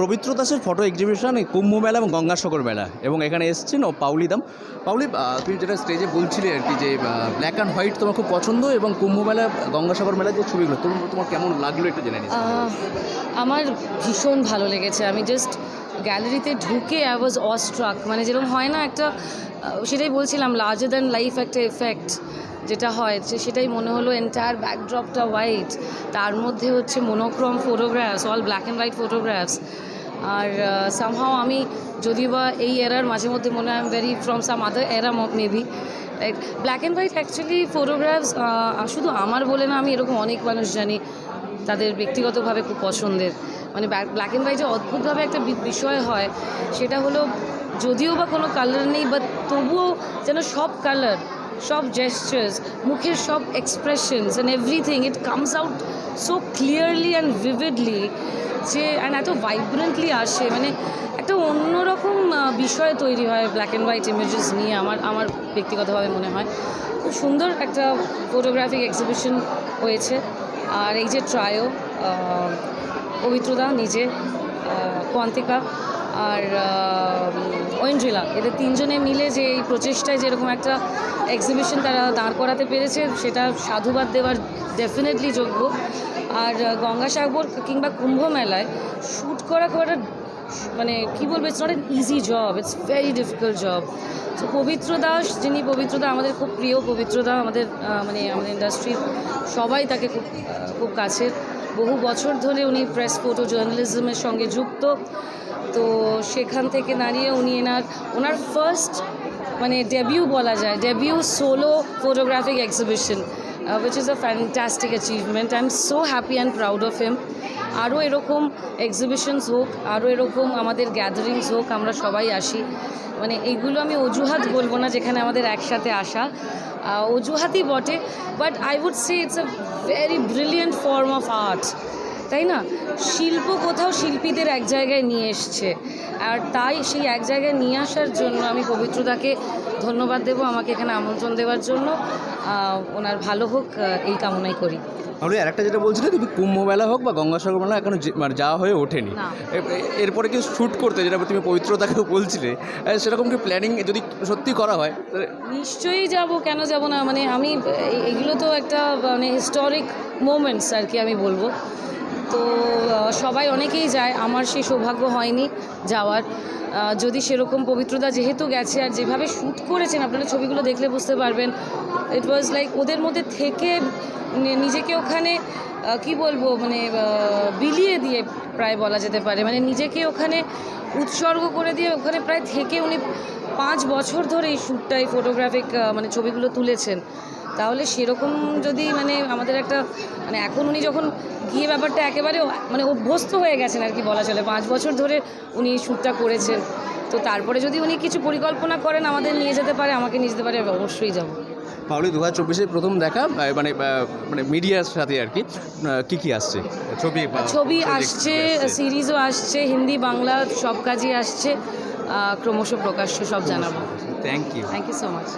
পবিত্র দাসের photo exhibition কুম্ভ মেলা এবং গঙ্গাসাগর মেলা। এবং এখানে এসছেন ও পাউলি দাম। পাউলি তুমি যেটা স্টেজে বলছিলে আর কি যে ব্ল্যাক অ্যান্ড হোয়াইট তোমার খুব পছন্দ এবং কুম্ভ মেলা, গঙ্গাসাগর মেলার যে ছবিগুলো, তোমার তোমার কেমন লাগল একটু জেনে আমার ভীষণ ভালো লেগেছে। আমি জাস্ট গ্যালারিতে ঢুকে আই ওয়াজ অস্ট্রাক মানে যেরকম হয় না একটা সেটাই বলছিলাম লার্জার দ্যান লাইফ একটা এফেক্ট যেটা হয়, যে সেটাই মনে হলো এন্টায়ার ব্যাকড্রপটা হোয়াইট তার মধ্যে হচ্ছে monochrome photographs all black and white photographs R somehow আমি যদিও বা এই এরার মাঝে মধ্যে মনে হয় ভেরি ফ্রম সাম আদার এরা maybe like black and white actually photographs শুধু আমার বলে না, আমি এরকম অনেক মানুষ জানি, তাদের ব্যক্তিগতভাবে খুব পছন্দের। মানে ব্ল্যাক অ্যান্ড হোয়াইটে অদ্ভুতভাবে একটা বি- বিষয় হয়, সেটা হলো যদিও বা কোনো কালার নেই বাট তবুও যেন সব কালার সব জেস্টার্স মুখের সব expressions and everything it comes out so clearly and vividly যে অ্যান্ড এত ভাইব্রেন্টলি আসে। মানে একটা অন্যরকম বিষয় তৈরি হয় ব্ল্যাক অ্যান্ড হোয়াইট ইমেজেস নিয়ে আমার আমার ব্যক্তিগতভাবে মনে হয়। খুব সুন্দর একটা ফটোগ্রাফিক এক্সিবিশন হয়েছে। আর এই যে ট্রায়ো পবিত্রদা নিজে কোয়ান্তিকা আর ঐন্দ্রিলা। এদের তিনজনে মিলে যে এই প্রচেষ্টায় যেরকম একটা এক্সিবিশন তারা দাঁড় করাতে পেরেছে, সেটা সাধুবাদ দেওয়ার ডেফিনেটলি যোগ্য। আর গঙ্গাসাগর কিংবা কুম্ভ মেলায় শ্যুট করা খুব একটা মানে কী বলব it's not an easy job it's very difficult job তো পবিত্র দাস যিনি, পবিত্র দা আমাদের খুব প্রিয়, পবিত্র দা আমাদের মানে আমাদের ইন্ডাস্ট্রির সবাই তাকে খুব খুব কাছের। বহু বছর ধরে উনি প্রেস ফটো জার্নালিজমের সঙ্গে যুক্ত। তো সেখান থেকে দাঁড়িয়ে উনি এনার, ওনার ফার্স্ট মানে ডেবিউ বলা যায় debut solo photographic exhibition which is a fantastic achievement I am so happy and proud of him আরও এরকম এক্সিবিশনস হোক, আরও এরকম আমাদের গ্যাদারিংস হোক, আমরা সবাই আসি। মানে এইগুলো আমি অজুহাত বলব না যেখানে আমাদের একসাথে আসা। আহ, অজুহাতই বটে but I would say it's a very brilliant form of art তাই না? শিল্প কোথাও শিল্পীদের এক জায়গায় নিয়ে এসছে। আর তাই সেই এক জায়গায় নিয়ে আসার জন্য আমি পবিত্রদাকে ধন্যবাদ দেব আমাকে এখানে আমন্ত্রণ দেওয়ার জন্য। ওনার ভালো হোক এই কামনাই করি। পাউলি আরেকটা যেটা বলছিলে তুমি কুম্ভ মেলা হোক বা গঙ্গাসাগর মেলা এখনও মানে যাওয়া হয়ে ওঠেনি। এরপরে কি শ্যুট করতে যেটা তুমি পবিত্রতাকেও বলছিলে সেরকম কি প্ল্যানিং যদি সত্যি করা হয়? নিশ্চয়ই যাব কেন যাব না? মানে আমি এগুলো তো একটা মানে হিস্টোরিক মোমেন্টস আর কি আমি বলব। তো সবাই অনেকেই যায়। আমার সেই সৌভাগ্য হয়নি যাওয়ার। যদি সেরকম পবিত্রতা যেহেতু গেছে, আর যেভাবে শ্যুট করেছেন, আপনারা ছবিগুলো দেখলে বুঝতে পারবেন। ইট ওয়াজ লাইক ওদের মধ্যে থেকে নিজেকে ওখানে কি বলব মানে বিলিয়ে দিয়ে প্রায় বলা যেতে পারে। মানে নিজেকে ওখানে উৎসর্গ করে দিয়ে ওখানে প্রায় থেকে উনি পাঁচ বছর ধরে এই শ্যুটটা এই ফটোগ্রাফিক মানে ছবিগুলো তুলেছেন। তাহলে সেরকম যদি মানে আমাদের একটা মানে এখন উনি যখন গিয়ে ব্যাপারটা একেবারে মানে অভ্যস্ত হয়ে গেছেন আর কি বলা চলে পাঁচ বছর ধরে উনি শ্যুটটা করেছেন। তো তারপরে যদি উনি কিছু পরিকল্পনা করেন আমাদের নিয়ে যেতে পারে আমাকে নিয়ে যেতে পারে অবশ্যই যাব। পাউলি দু হাজার চব্বিশে প্রথম দেখা মানে মানে মিডিয়ার সাথে আর কি কি কি আসছে? ছবি ছবি আসছে সিরিজও আসছে হিন্দি বাংলা সব কাজই আসছে ক্রমশ প্রকাশ্য সব জানাব। Thank you thank you so much